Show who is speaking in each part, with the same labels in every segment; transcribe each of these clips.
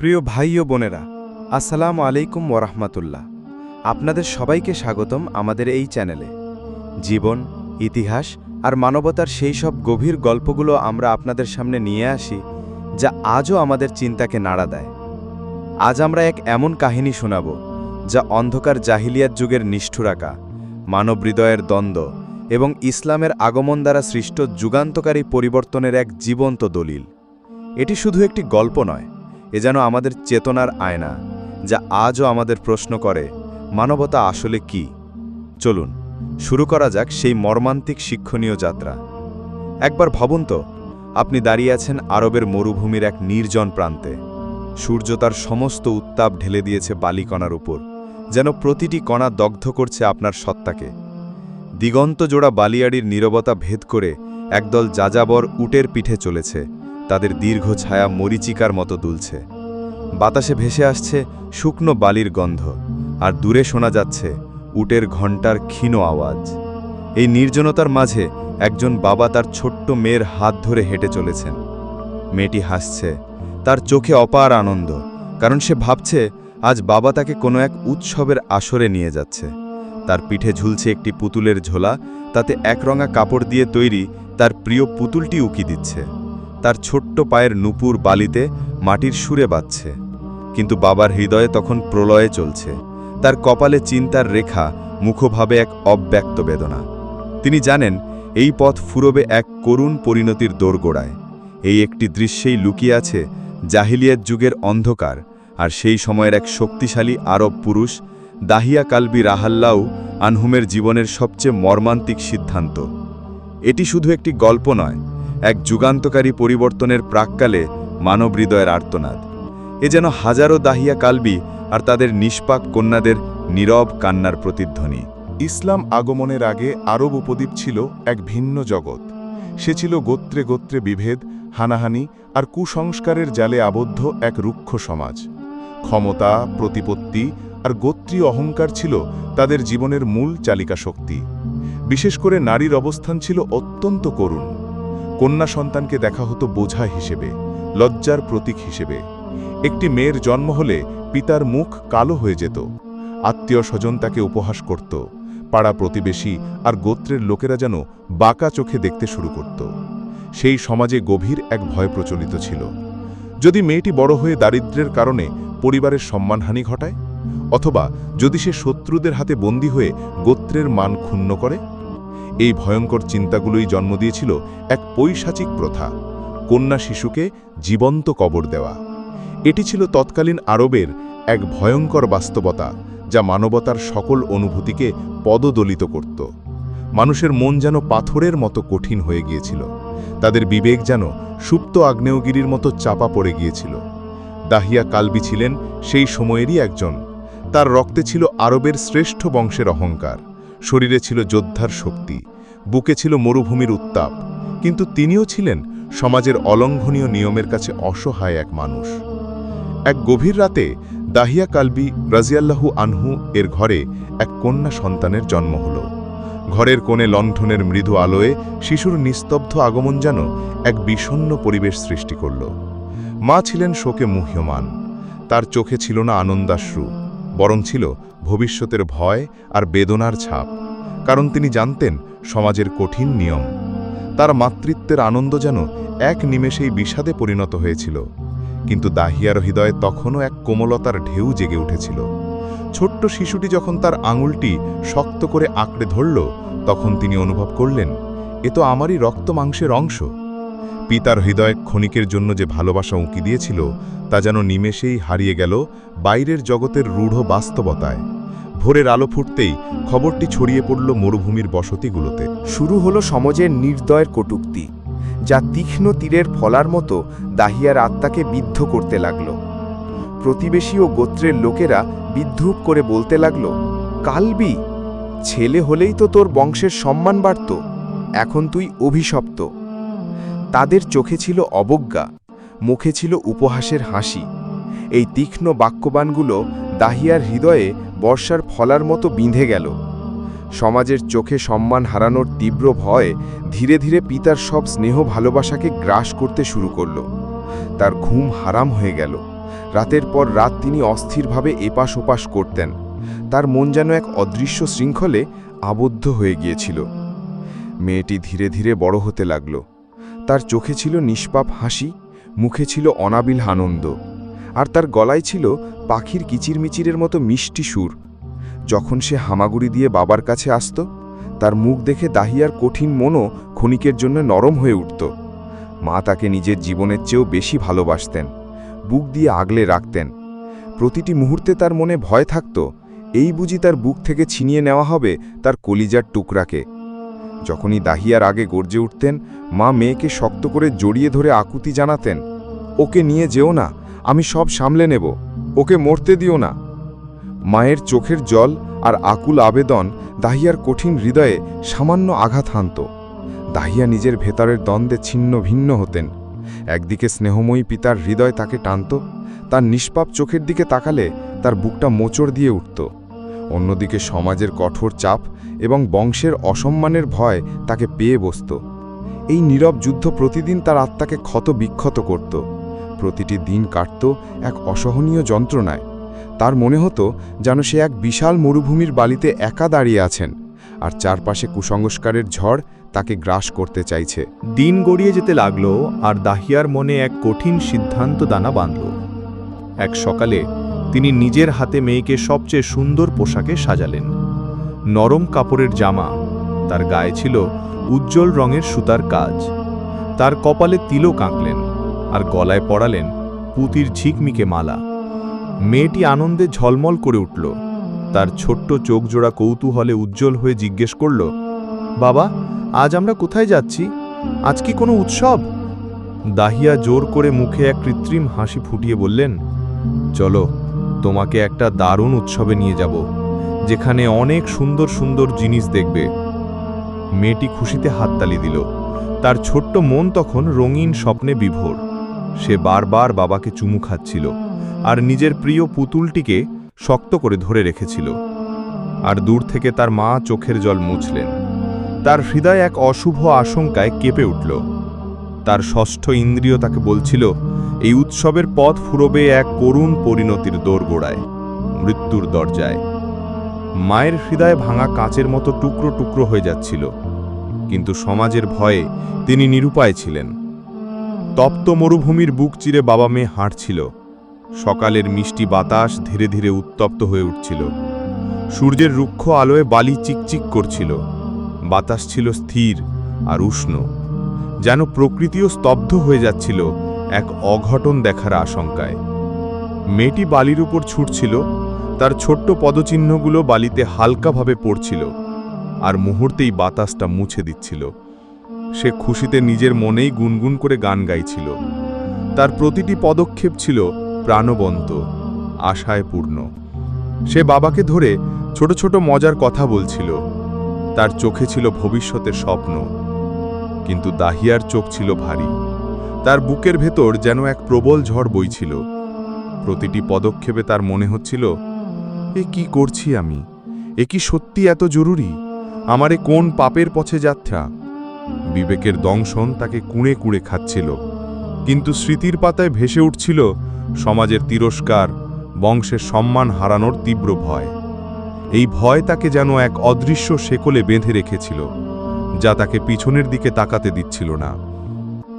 Speaker 1: প্রিয় ভাই ও বোনেরা, আসসালামু আলাইকুম ওরহমাতুল্লাহ আপনাদের সবাইকে স্বাগতম আমাদের এই চ্যানেলে। জীবন, ইতিহাস আর মানবতার সেই সব গভীর গল্পগুলো আমরা আপনাদের সামনে নিয়ে আসি, যা আজও আমাদের চিন্তাকে নাড়া দেয়। আজ আমরা এক এমন কাহিনী শোনাব, যা অন্ধকার জাহিলিয়াত যুগের নিষ্ঠুরাকা মানব হৃদয়ের দ্বন্দ্ব এবং ইসলামের আগমন দ্বারা সৃষ্ট যুগান্তকারী পরিবর্তনের এক জীবন্ত দলিল। এটি শুধু একটি গল্প নয় এ যেন আমাদের চেতনার আয়না, যা আজও আমাদের প্রশ্ন করে, মানবতা আসলে কি? চলুন, শুরু করা যাক সেই মর্মান্তিক শিক্ষণীয় যাত্রা। একবার ভাবুন তো, আপনি দাঁড়িয়ে আছেন আরবের মরুভূমির এক নির্জন প্রান্তে। সূর্য তার সমস্ত উত্তাপ ঢেলে দিয়েছে বালিকণার উপর, যেন প্রতিটি কণা দগ্ধ করছে আপনার সত্তাকে। দিগন্ত জোড়া বালিয়াড়ির নীরবতা ভেদ করে একদল যাযাবর উটের পিঠে চলেছে তাদের দীর্ঘ ছায়া মরিচিকার মতো দুলছে। বাতাসে ভেসে আসছে শুকনো বালির গন্ধ, আর দূরে শোনা যাচ্ছে উটের ঘণ্টার ক্ষীণ আওয়াজ। এই নির্জনতার মাঝে একজন বাবা তার ছোট্ট মেয়ের হাত ধরে হেঁটে চলেছেন। মেয়েটি হাসছে, তার চোখে অপার আনন্দ, কারণ সে ভাবছে, আজ বাবা তাকে কোনো এক উৎসবের আসরে নিয়ে যাচ্ছে। তার পিঠে ঝুলছে একটি পুতুলের ঝোলা, তাতে একরঙা কাপড় দিয়ে তৈরি তার প্রিয় পুতুলটি উকি দিচ্ছে। তার ছোট্ট পায়ের নুপুর বালিতে মাটির সুরে বাজছে। কিন্তু বাবার হৃদয়ে তখন প্রলয়ে চলছে। তার কপালে চিন্তার রেখা, মুখভাবে এক অব্যক্ত বেদনা। তিনি জানেন, এই পথ ফুরবে এক করুণ পরিণতির দোরগোড়ায়। এই একটি দৃশ্যেই লুকিয়ে আছে জাহিলিয়াত যুগের অন্ধকার আর সেই সময়ের এক শক্তিশালী আরব পুরুষ, দাহিয়া কালবি রাহাল্লাউ, আনহুমের জীবনের সবচেয়ে মর্মান্তিক সিদ্ধান্ত। এটি শুধু একটি গল্প নয় এক যুগান্তকারী পরিবর্তনের প্রাককালে মানব হৃদয়ের আর্তনাদ। এ যেন হাজারো দাহিয়া কালবি আর তাদের নিষ্পাক কন্যাদের নীরব কান্নার প্রতিধ্বনি।
Speaker 2: ইসলাম আগমনের আগে আরব উপদ্বীপ ছিল এক ভিন্ন জগৎ। সে ছিল গোত্রে গোত্রে বিভেদ, হানাহানি আর কুসংস্কারের জালে আবদ্ধ এক রুক্ষ সমাজ। ক্ষমতা, প্রতিপত্তি আর গোত্রীয় অহংকার ছিল তাদের জীবনের মূল চালিকা শক্তি বিশেষ করে নারীর অবস্থান ছিল অত্যন্ত করুণ। কন্যা সন্তানকে দেখা হতো বোঝা হিসেবে, লজ্জার প্রতীক হিসেবে। একটি মেয়ের জন্ম হলে পিতার মুখ কালো হয়ে যেত। আত্মীয় স্বজন তাকে উপহাস করত। পাড়া প্রতিবেশী আর গোত্রের লোকেরা যেন বাঁকা চোখে দেখতে শুরু করত। সেই সমাজে গভীর এক ভয় প্রচলিত ছিল। যদি মেয়েটি বড় হয়ে দারিদ্র্যের কারণে পরিবারের সম্মানহানি ঘটায়? অথবা যদি সে শত্রুদের হাতে বন্দী হয়ে গোত্রের মান ক্ষুণ্ণ করে? এই ভয়ঙ্কর চিন্তাগুলোই জন্ম দিয়েছিল এক পৈশাচিক প্রথা, কন্যা শিশুকে জীবন্ত কবর দেওয়া। এটি ছিল তৎকালীন আরবের এক ভয়ঙ্কর বাস্তবতা, যা মানবতার সকল অনুভূতিকে পদদলিত করত। মানুষের মন যেন পাথরের মতো কঠিন হয়ে গিয়েছিল, তাদের বিবেক যেন সুপ্ত আগ্নেয়গিরির মতো চাপা পড়ে গিয়েছিল। দাহিয়া কালবি ছিলেন সেই সময়েরই একজন, তার রক্তে ছিল আরবের শ্রেষ্ঠ বংশের অহংকার। শরীরে ছিল যোদ্ধার শক্তি, বুকে ছিল মরুভূমির উত্তাপ, কিন্তু তিনিও ছিলেন সমাজের অলঙ্ঘনীয় নিয়মের কাছে অসহায় এক মানুষ। এক গভীর রাতে দাহিয়া কালবি রাজিয়াল্লাহু আনহু এর ঘরে এক কন্যা সন্তানের জন্ম হল। ঘরের কোণে লণ্ঠনের মৃদু আলোয়ে শিশুর নিস্তব্ধ আগমন যেন এক বিষণ্ন পরিবেশ সৃষ্টি করল। মা ছিলেন শোকে মুহ্যমান, তার চোখে ছিল না আনন্দাশ্রু। বরং ছিল ভবিষ্যতের ভয় আর বেদনার ছাপ, কারণ তিনি জানতেন সমাজের কঠিন নিয়ম। তার মাতৃত্বের আনন্দ যেন এক নিমেষেই বিষাদে পরিণত হয়েছিল, কিন্তু দাহিয়ার হৃদয়ে তখনও এক কোমলতার ঢেউ জেগে উঠেছিল। ছোট্ট শিশুটি যখন তার আঙুলটি শক্ত করে আঁকড়ে ধরল, তখন তিনি অনুভব করলেন, এ তো আমারই রক্ত মাংসের অংশ। পিতার হৃদয় ক্ষণিকের জন্য যে ভালোবাসা উঁকি দিয়েছিল, তা যেন নিমেষেই হারিয়ে গেল বাইরের জগতের রূঢ় বাস্তবতায়। ভোরের আলো ফুটতেই খবরটি ছড়িয়ে পড়ল মরুভূমির বসতিগুলোতে।
Speaker 3: শুরু হলো সমাজের নির্দয়ের কটুক্তি, যা তীক্ষ্ণ তীরের ফলার মতো দাহিয়ার আত্মাকে বিদ্ধ করতে লাগল। প্রতিবেশী ও গোত্রের লোকেরা বিদ্রুপ করে বলতে লাগল, কালবি, ছেলে হলেই তো তোর বংশের সম্মান বাড়ত, এখন তুই অভিশপ্ত। তাদের চোখে ছিল অবজ্ঞা, মুখে ছিল উপহাসের হাসি। এই তীক্ষ্ণ বাক্যবানগুলো দাহিয়ার হৃদয়ে বর্ষার ফলার মতো বিঁধে গেল। সমাজের চোখে সম্মান হারানোর তীব্র ভয় ধীরে ধীরে পিতার সব স্নেহ ভালোবাসাকে গ্রাস করতে শুরু করল। তার ঘুম হারাম হয়ে গেল। রাতের পর রাত তিনি অস্থিরভাবে এপাশ ওপাশ করতেন। তার মন যেন এক অদৃশ্য শৃঙ্খলে আবদ্ধ হয়ে গিয়েছিল। মেয়েটি ধীরে ধীরে বড় হতে লাগল। তার চোখে ছিল নিষ্পাপ হাসি, মুখে ছিল অনাবিল আনন্দ, আর তার গলায় ছিল পাখির কিচিরমিচিরের মতো মিষ্টি সুর। যখন সে হামাগুড়ি দিয়ে বাবার কাছে আসত, তার মুখ দেখে দাহিয়ার কঠিন মনও ক্ষণিকের জন্য নরম হয়ে উঠত। মা তাকে নিজের জীবনের চেয়েও বেশি ভালোবাসতেন, বুক দিয়ে আগলে রাখতেন। প্রতিটি মুহূর্তে তার মনে ভয় থাকত, এই বুঝি তার বুক থেকে ছিনিয়ে নেওয়া হবে তার কলিজার টুকরাকে। যখনই দাহিয়ার আগে গর্জে উঠতেন, মা মেয়েকে শক্ত করে জড়িয়ে ধরে আকুতি জানাতেন, ওকে নিয়ে যেও না, আমি সব সামলে নেব, ওকে মরতে দিও না। মায়ের চোখের জল আর আকুল আবেদন দাহিয়ার কঠিন হৃদয়ে সামান্য আঘাত হানত। দাহিয়া নিজের ভেতরের দ্বন্দ্বে ছিন্ন ভিন্ন হতেন। একদিকে স্নেহময়ী পিতার হৃদয় তাকে টানত, তার নিষ্পাপ চোখের দিকে তাকালে তার বুকটা মোচড় দিয়ে উঠত। অন্যদিকে সমাজের কঠোর চাপ এবং বংশের অসম্মানের ভয় তাকে পেয়ে বসত। এই নীরব যুদ্ধ প্রতিদিন তার আত্মাকে ক্ষত বিক্ষত করত। প্রতিটি দিন কাটত এক অসহনীয় যন্ত্রণায়। তার মনে হতো যেন সে এক বিশাল মরুভূমির বালিতে একা দাঁড়িয়ে আছেন, আর চারপাশে কুসংস্কারের ঝড় তাকে গ্রাস করতে চাইছে।
Speaker 4: দিন গড়িয়ে যেতে লাগল, আর দাহিয়ার মনে এক কঠিন সিদ্ধান্ত দানা বাঁধল। এক সকালে তিনি নিজের হাতে মেয়েকে সবচেয়ে সুন্দর পোশাকে সাজালেন। নরম কাপড়ের জামা। তার গায়ে ছিল উজ্জ্বল রঙের সুতার কাজ। তার কপালে তিলক আঁকলেন আর গলায় পড়ালেন পুতির ঝিকমিকে মালা। মেয়েটি আনন্দে ঝলমল করে উঠল। তার ছোট্ট চোখজোড়া কৌতূহলে উজ্জ্বল হয়ে জিজ্ঞেস করল, বাবা, আজ আমরা কোথায় যাচ্ছি? আজ কি কোনো উৎসব? দাহিয়া জোর করে মুখে এক কৃত্রিম হাসি ফুটিয়ে বললেন, চলো, তোমাকে একটা দারুণ উৎসবে নিয়ে যাব। যেখানে অনেক সুন্দর সুন্দর জিনিস দেখবে। মেয়েটি খুশিতে হাততালি দিল। তার ছোট্ট মন তখন রঙিন স্বপ্নে বিভোর। সে বারবার বাবাকে চুমু খাচ্ছিল আর নিজের প্রিয় পুতুলটিকে শক্ত করে ধরে রেখেছিল। আর দূর থেকে তার মা চোখের জল মুছলেন। তার হৃদয় এক অশুভ আশঙ্কায় কেঁপে উঠল। তার ষষ্ঠ ইন্দ্রিয় তাকে বলছিল, এই উৎসবের পথ ফুরবে এক করুণ পরিণতির দোরগোড়ায়, মৃত্যুর দরজায়। মায়ের হৃদয় ভাঙা কাঁচের মতো টুকরো টুকরো হয়ে যাচ্ছিল। কিন্তু সমাজের ভয়ে তিনি নিরুপায় ছিলেন। তপ্ত মরুভূমির বুক চিরে বাবা মেয়ে হাঁটছিল। সকালের মিষ্টি বাতাস ধীরে ধীরে উত্তপ্ত হয়ে উঠছিল। সূর্যের রুক্ষ আলোয় বালি চিকচিক করছিল। বাতাস ছিল স্থির আর উষ্ণ, যেন প্রকৃতিও স্তব্ধ হয়ে যাচ্ছিল এক অঘটন দেখার আশঙ্কায়। মেয়েটি বালির উপর ছুটছিল তার ছোট্ট পদচিহ্নগুলো বালিতে হালকাভাবে পড়ছিল, আর মুহূর্তেই বাতাসটা মুছে দিচ্ছিল। সে খুশিতে নিজের মনেই গুনগুন করে গান গাইছিল। তার প্রতিটি পদক্ষেপ ছিল প্রাণবন্ত আশায় পূর্ণ সে বাবাকে ধরে ছোট ছোট মজার কথা বলছিল। তার চোখে ছিল ভবিষ্যতের স্বপ্ন, কিন্তু দাহিয়ার চোখ ছিল ভারী। তার বুকের ভেতর যেন এক প্রবল ঝড় বইছিল। প্রতিটি পদক্ষেপে তার মনে হচ্ছিল এ কি করছি আমি? এ কি সত্যি এত জরুরি? আমারে কোন পাপের পথে যাত্রা? বিবেকের দংশন তাকে কুঁড়ে কুঁড়ে খাচ্ছিল। কিন্তু স্মৃতির পাতায় ভেসে উঠছিল সমাজের তিরস্কার, বংশের সম্মান হারানোর তীব্র ভয়। এই ভয় তাকে যেন এক অদৃশ্য শেকলে বেঁধে রেখেছিল, যা তাকে পিছনের দিকে তাকাতে দিচ্ছিল না।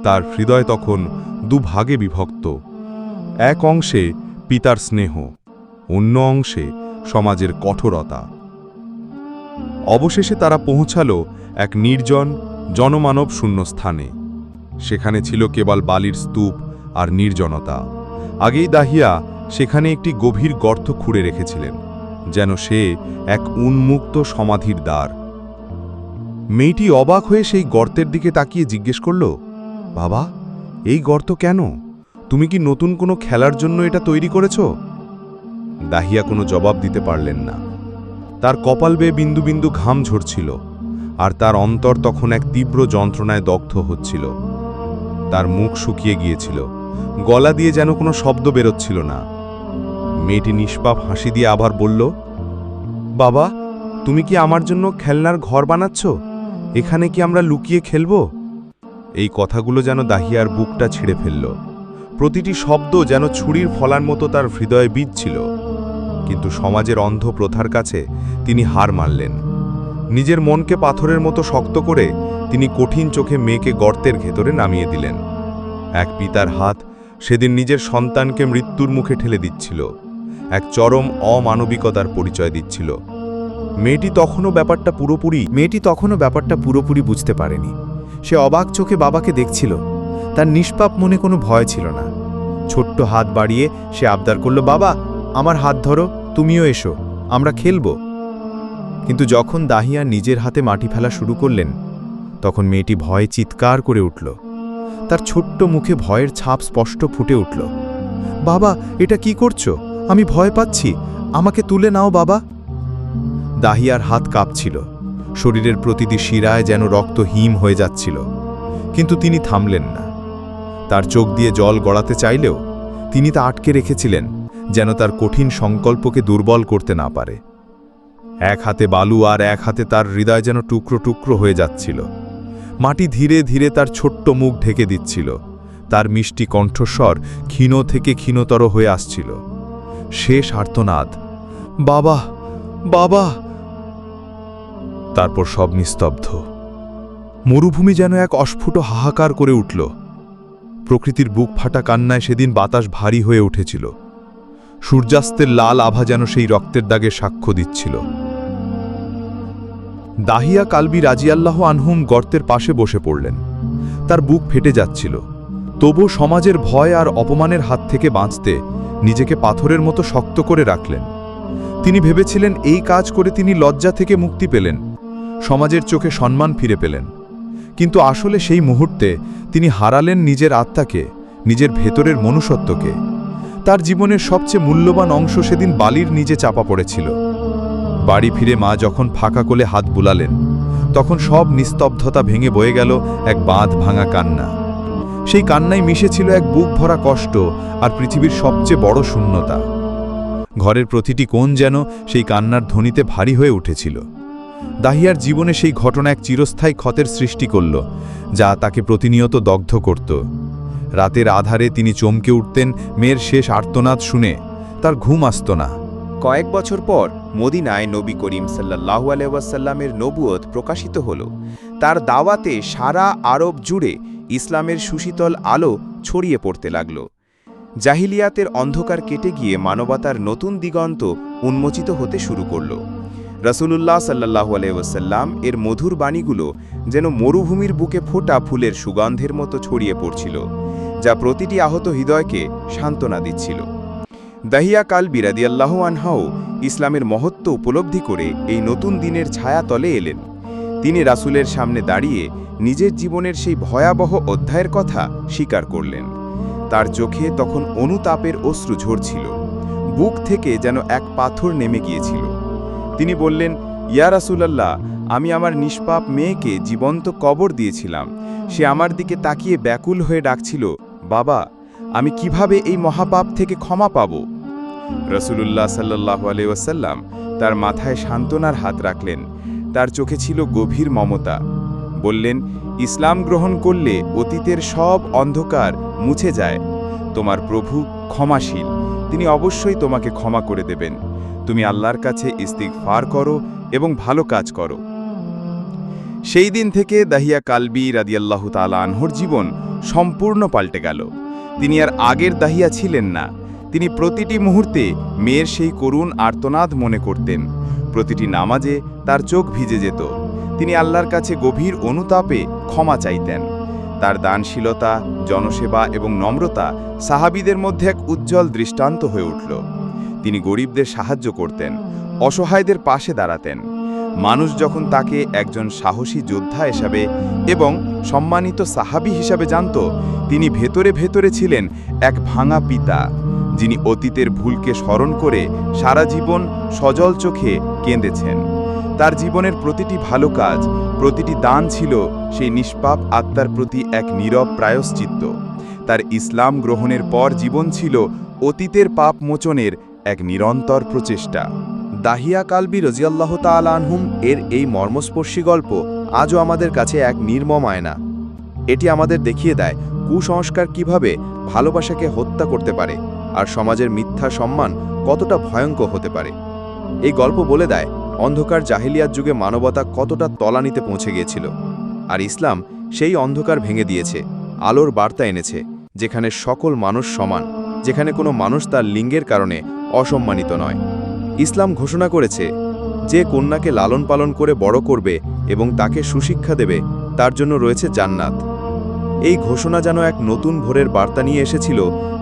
Speaker 4: তার হৃদয় তখন দুভাগে বিভক্ত। এক অংশে পিতার স্নেহ, অন্য অংশে সমাজের কঠোরতা। অবশেষে তারা পৌঁছালো এক নির্জন জনমানব শূন্য স্থানে সেখানে ছিল কেবল বালির স্তূপ আর নির্জনতা। আগেই দাহিয়া সেখানে একটি গভীর গর্ত খুঁড়ে রেখেছিলেন, যেন সে এক উন্মুক্ত সমাধির দ্বার। মেয়েটি অবাক হয়ে সেই গর্তের দিকে তাকিয়ে জিজ্ঞেস করল, বাবা, এই গর্ত কেন? তুমি কি নতুন কোনো খেলার জন্য এটা তৈরি করেছ? দাহিয়া কোনো জবাব দিতে পারলেন না। তার কপাল বেয়ে বিন্দু বিন্দু ঘাম ঝরছিল, আর তার অন্তর তখন এক তীব্র যন্ত্রণায় দগ্ধ হচ্ছিল। তার মুখ শুকিয়ে গিয়েছিল, গলা দিয়ে যেন কোনো শব্দ বেরোচ্ছিল না। মেয়েটি নিষ্পাপ হাসি দিয়ে আবার বলল, বাবা, তুমি কি আমার জন্য খেলনার ঘর বানাচ্ছ? এখানে কি আমরা লুকিয়ে খেলব? এই কথাগুলো যেন দাহিয়ার বুকটা ছিঁড়ে ফেলল। প্রতিটি শব্দ যেন ছুরির ফলার মতো তার হৃদয়ে বিঁধছিল। কিন্তু সমাজের অন্ধ প্রথার কাছে তিনি হার মানলেন। নিজের মনকে পাথরের মতো শক্ত করে তিনি কঠিন চোখে মেয়েকে গর্তের ভেতরে নামিয়ে দিলেন। এক পিতার হাত সেদিন নিজের সন্তানকে মৃত্যুর মুখে ঠেলে দিচ্ছিল। এক চরম অমানবিকতার পরিচয় দিচ্ছিল। মেয়েটি তখনও ব্যাপারটা পুরোপুরি
Speaker 3: মেয়েটি তখনও ব্যাপারটা পুরোপুরি বুঝতে পারেনি। সে অবাক চোখে বাবাকে দেখছিল। তার নিষ্পাপ মনে কোনো ভয় ছিল না। ছোট্ট হাত বাড়িয়ে সে আবদার করল, বাবা, আমার হাত ধরো। তুমিও এসো, আমরা খেলব। কিন্তু যখন দাহিয়া নিজের হাতে মাটি ফেলা শুরু করলেন, তখন মেয়েটি ভয়ে চিৎকার করে উঠল। তার ছোট্ট মুখে ভয়ের ছাপ স্পষ্ট ফুটে উঠল। বাবা, এটা কি করছ? আমি ভয় পাচ্ছি। আমাকে তুলে নাও, বাবা। দাহিয়ার হাত কাঁপছিল। শরীরের প্রতিটি শিরায় যেন রক্ত হিম হয়ে যাচ্ছিল। কিন্তু তিনি থামলেন না। তার চোখ দিয়ে জল গড়াতে চাইলেও তিনি তা আটকে রেখেছিলেন। যেন তার কঠিন সংকল্পকে দুর্বল করতে না পারে। এক হাতে বালু আর এক হাতে তার হৃদয় যেন টুকরো টুকরো হয়ে যাচ্ছিল। মাটি ধীরে ধীরে তার ছোট্ট মুখ ঢেকে দিচ্ছিল। তার মিষ্টি কণ্ঠস্বর ক্ষীণ থেকে ক্ষীণতর হয়ে আসছিল। শেষ আর্তনাদ বাবা বাবা! তারপর সব নিস্তব্ধ। মরুভূমি যেন এক অস্ফুট হাহাকার করে উঠল। প্রকৃতির বুক ফাটা কান্নায় সেদিন বাতাস ভারী হয়ে উঠেছিল। সূর্যাস্তের লাল আভা যেন সেই রক্তের দাগে সাক্ষ্য দিচ্ছিল। দাহিয়া কালবি রাজিয়াল্লাহ আনহুম গর্তের পাশে বসে পড়লেন। তার বুক ফেটে যাচ্ছিল। তবু সমাজের ভয় আর অপমানের হাত থেকে বাঁচতে নিজেকে পাথরের মতো শক্ত করে রাখলেন। তিনি ভেবেছিলেন, এই কাজ করে তিনি লজ্জা থেকে মুক্তি পেলেন। সমাজের চোখে সম্মান ফিরে পেলেন। কিন্তু আসলে সেই মুহূর্তে তিনি হারালেন নিজের আত্মাকে, নিজের ভেতরের মনুষ্যত্বকে। তার জীবনের সবচেয়ে মূল্যবান অংশ সেদিন বালির নিজে চাপা পড়েছিল। বাড়ি ফিরে মা যখন ফাঁকা কোলে হাত বুলালেন, তখন সব নিস্তব্ধতা ভেঙে বয়ে গেল এক বাঁধ ভাঙা কান্না। সেই কান্নায় মিশেছিল এক বুক ভরা কষ্ট আর পৃথিবীর সবচেয়ে বড় শূন্যতা। ঘরের প্রতিটি কোণ যেন সেই কান্নার ধ্বনিতে ভারী হয়ে উঠেছিল। দাহিয়ার জীবনে সেই ঘটনা এক চিরস্থায়ী ক্ষতের সৃষ্টি করল, যা তাকে প্রতিনিয়ত দগ্ধ করত। রাতের আধারে তিনি চমকে উঠতেন, মেয়ের শেষ আর্তনাদ শুনে। তার ঘুম আসত না।
Speaker 1: কয়েক বছর পর মদিনায় নবী করিম সাল্লাহু আলহাসাল্লামের নবুয়ত প্রকাশিত হল। তার দাওয়াতে সারা আরব জুড়ে ইসলামের সুশীতল আলো ছড়িয়ে পড়তে লাগল। জাহিলিয়াতের অন্ধকার কেটে গিয়ে মানবতার নতুন দিগন্ত উন্মোচিত হতে শুরু করল। রসুলুল্লাহ সাল্লাহু আলহাসাল্লাম এর মধুর বাণীগুলো যেন মরুভূমির বুকে ফোটা ফুলের সুগন্ধের মতো ছড়িয়ে পড়ছিল। যা প্রতিটি আহত হৃদয়কে সান্ত্বনা দিচ্ছিল। দাহিয়া কাল বিরাদিয়াল্লাহ আনহাও ইসলামের মহত্ব উপলব্ধি করে এই নতুন দিনের ছায়া তলে এলেন। তিনি রাসুলের সামনে দাঁড়িয়ে নিজের জীবনের সেই ভয়াবহ অধ্যায়ের কথা স্বীকার করলেন। তার চোখে তখন অনুতাপের অশ্রু ঝরছিল। বুক থেকে যেন এক পাথর নেমে গিয়েছিল। তিনি বললেন, ইয়া রাসুলাল্লাহ, আমি আমার নিষ্পাপ মেয়েকে জীবন্ত কবর দিয়েছিলাম। সে আমার দিকে তাকিয়ে ব্যাকুল হয়ে ডাকছিল বাবা, আমি কীভাবে এই মহাপাপ থেকে ক্ষমা পাব? রসুলুল্লাহ সাল্লাহ আলাইসাল্লাম তার মাথায় সান্ত্বনার হাত রাখলেন। তার চোখে ছিল গভীর মমতা। বললেন, ইসলাম গ্রহণ করলে অতীতের সব অন্ধকার মুছে যায়। তোমার প্রভু ক্ষমাশীল। তিনি অবশ্যই তোমাকে ক্ষমা করে দেবেন। তুমি আল্লাহর কাছে ইস্তিক ফার করো এবং ভালো কাজ করো। সেই দিন থেকে দাহিয়া কালবি রাদিয়াল্লাহু তালা আনহর জীবন সম্পূর্ণ পাল্টে গেল। তিনি আর আগের দাহিয়া ছিলেন না। তিনি প্রতিটি মুহূর্তে মেয়ের সেই করুণ আর্তনাদ মনে করতেন। প্রতিটি নামাজে তার চোখ ভিজে যেত। তিনি আল্লাহর কাছে গভীর অনুতাপে ক্ষমা চাইতেন। তার দানশীলতা, জনসেবা এবং নম্রতা সাহাবিদের মধ্যে এক উজ্জ্বল দৃষ্টান্ত হয়ে উঠল। তিনি গরিবদের সাহায্য করতেন, অসহায়দের পাশে দাঁড়াতেন। মানুষ যখন তাকে একজন সাহসী যোদ্ধা হিসাবে এবং সম্মানিত সাহাবি হিসাবে জানত, তিনি ভেতরে ভেতরে ছিলেন এক ভাঙা পিতা, যিনি অতীতের ভুলকে স্মরণ করে সারা জীবন সজল চোখে কেঁদেছেন। তার জীবনের প্রতিটি ভালো কাজ, প্রতিটি দান ছিল সেই নিষ্পাপ আত্মার প্রতি এক নীরব প্রায়শ্চিত্ত। তার ইসলাম গ্রহণের পর জীবন ছিল অতীতের পাপ মোচনের এক নিরন্তর প্রচেষ্টা।
Speaker 3: দাহিয়া কালবি রজিয়াল্লাহ তালানহুম এর এই মর্মস্পর্শী গল্প আজও আমাদের কাছে এক নির্মম আয়না। এটি আমাদের দেখিয়ে দেয়
Speaker 1: কুসংস্কার কীভাবে ভালোবাসাকে হত্যা করতে পারে আর সমাজের মিথ্যা সম্মান কতটা ভয়ঙ্কর হতে পারে। এই গল্প বলে দেয়, অন্ধকার জাহিলিয়াত যুগে মানবতা কতটা তলানিতে পৌঁছে গিয়েছিল। আর ইসলাম সেই অন্ধকার ভেঙে দিয়েছে, আলোর বার্তা এনেছে, যেখানে সকল মানুষ সমান, যেখানে কোনো মানুষ তার লিঙ্গের কারণে অসম্মানিত নয়। ইসলাম ঘোষণা করেছে যে কন্যাকে লালন পালন করে বড় করবে এবং তাকে সুশিক্ষা দেবে, তার জন্য রয়েছে জান্নাত। এই ঘোষণা যেন এক নতুন ভোরের বার্তা নিয়ে এসেছিল,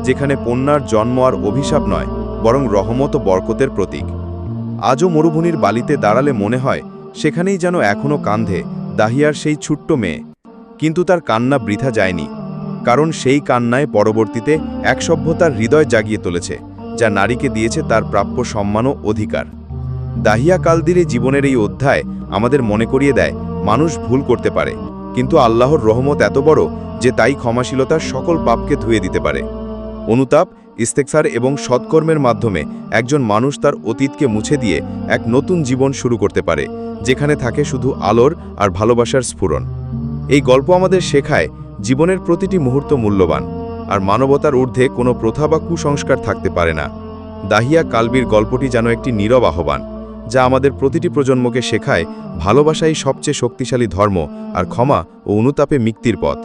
Speaker 1: যেখানে কন্যার জন্ম আর অভিশাপ নয়, বরং রহমত ও বরকতের প্রতীক। আজও মরুভূমির বালিতে দাঁড়ালে মনে হয়, সেখানেই যেন এখনও কান্ধে দাহিয়ার সেই ছোট্ট মেয়ে। কিন্তু তার কান্না বৃথা যায়নি, কারণ সেই কান্নায় পরবর্তীতে এক সভ্যতার হৃদয় জাগিয়ে তুলেছে। যা নারীকে দিয়েছে তার প্রাপ্য সম্মান ও অধিকার। দাহিয়া কালদিরে জীবনের এই অধ্যায় আমাদের মনে করিয়ে দেয়, মানুষ ভুল করতে পারে, কিন্তু আল্লাহর রহমত এত বড় যে তাই ক্ষমাশীলতার সকল পাপকে ধুয়ে দিতে পারে। অনুতাপ, ইস্তেকসার এবং সৎকর্মের মাধ্যমে একজন মানুষ তার অতীতকে মুছে দিয়ে এক নতুন জীবন শুরু করতে পারে, যেখানে থাকে শুধু আলোর আর ভালোবাসার স্ফুরণ। এই গল্প আমাদের শেখায়, জীবনের প্রতিটি মুহূর্ত মূল্যবান। আর মানবতার ঊর্ধ্বে কোনো প্রথা বা কুসংস্কার থাকতে পারে না। দাহিয়া কালবির গল্পটি যেন একটি নীরব আহ্বান, যা আমাদের প্রতিটি প্রজন্মকে শেখায় ভালোবাসাই সবচেয়ে শক্তিশালী ধর্ম আর ক্ষমা ও অনুতাপে মুক্তির পথ।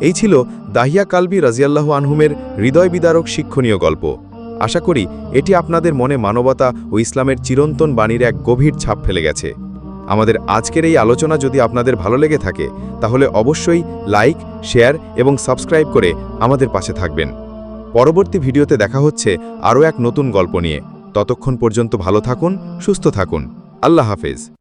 Speaker 1: এই ছিল দাহিয়া কালবি রাজিয়াল্লাহু আনহুমের হৃদয় বিদারক শিক্ষণীয় গল্প। আশা করি এটি আপনাদের মনে মানবতা ও ইসলামের চিরন্তন বাণীর এক গভীর ছাপ ফেলে গেছে। আমাদের আজকের এই আলোচনা যদি আপনাদের ভালো লেগে থাকে, তাহলে অবশ্যই লাইক, শেয়ার এবং সাবস্ক্রাইব করে আমাদের পাশে থাকবেন। পরবর্তী ভিডিওতে দেখা হচ্ছে আরও এক নতুন গল্প নিয়ে। ততক্ষণ পর্যন্ত ভালো থাকুন, সুস্থ থাকুন। আল্লাহ হাফেজ।